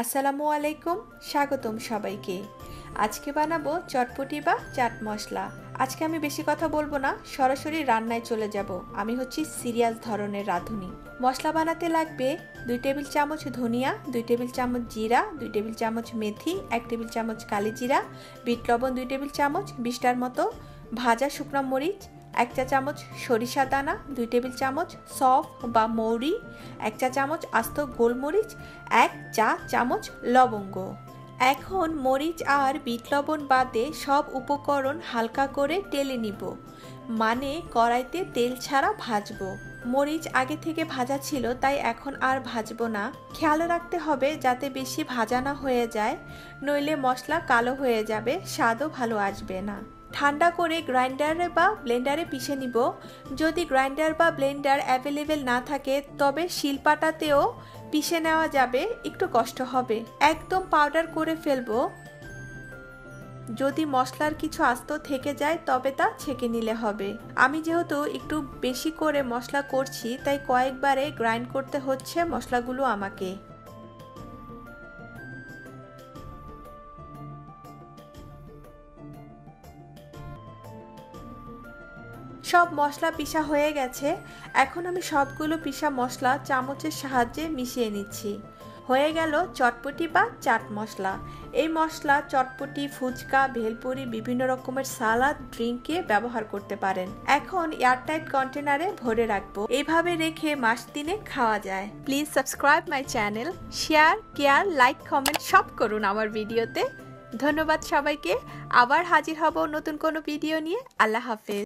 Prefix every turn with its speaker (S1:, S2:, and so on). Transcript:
S1: আসসালামু আলাইকুম, স্বাগতম সবাইকে। আজকে বানাবো চটপটি বা চাট মশলা। আজকে আমি বেশি কথা বলব না, সরাসরি রান্নায় চলে যাব। আমি হচ্ছি সিরিয়াস ধরনের রাঁধুনি। মশলা বানাতে লাগবে দুই টেবিল চামচ ধনিয়া, দুই টেবিল চামচ জিরা, দুই টেবিল চামচ মেথি, এক টেবিল চামচ কালি জিরা বিট লবণ দুই টেবিল চামচ, বিশটার মতো ভাজা শুকনো মরিচ এক চা চামচ সরিষা দানা, দুই টেবিল চামচ সফ বা মৌরি, এক চা চামচ আস্ত গোলমরিচ, এক চা চামচ লবঙ্গ। এখন মরিচ আর বিট লবণ বাদে সব উপকরণ হালকা করে টেলে নিব মানে কড়াইতে তেল ছাড়া ভাজবো। মরিচ আগে থেকে ভাজা ছিল, তাই এখন আর ভাজবো না। খেয়াল রাখতে হবে যাতে বেশি ভাজা না হয়ে যায়, নইলে মশলা কালো হয়ে যাবে, স্বাদও ভালো আসবে না। ঠান্ডা করে গ্রাইন্ডারে বা ব্লেন্ডারে পিষে নিব। যদি গ্রাইন্ডার বা ব্লেন্ডার অ্যাভেলেবেল না থাকে, তবে শিলপাটাতেও পিষে নেওয়া যাবে, একটু কষ্ট হবে। একদম পাউডার করে ফেলব। যদি মশলার কিছু আস্ত থেকে যায়, তবে তা ছেঁকে নিলে হবে। আমি যেহেতু একটু বেশি করে মশলা করছি, তাই কয়েকবারে গ্রাইন্ড করতে হচ্ছে মশলাগুলো আমাকে। সব মশলা পিসা হয়ে গেছে, এখন আমি সবগুলো পিসা মশলা চামচের সাহায্যে মিশিয়ে নিচ্ছি। হয়ে গেল চটপটি বা চাট মশলা। এই মশলা চটপটি, ফুচকা, ভেলপুরি, বিভিন্ন রকমের সালাদ ড্রিঙ্কে ব্যবহার করতে পারেন। এখন এয়ারটাইট কন্টেনারে ভরে রাখব। এভাবে রেখে মাস দিনে খাওয়া যায়। Please subscribe my channel, share, care, like, comment সব করুন আমার ভিডিওতে। ধন্যবাদ সবাইকে। আবার হাজির হব নতুন কোনো ভিডিও নিয়ে। আল্লাহ হাফেজ।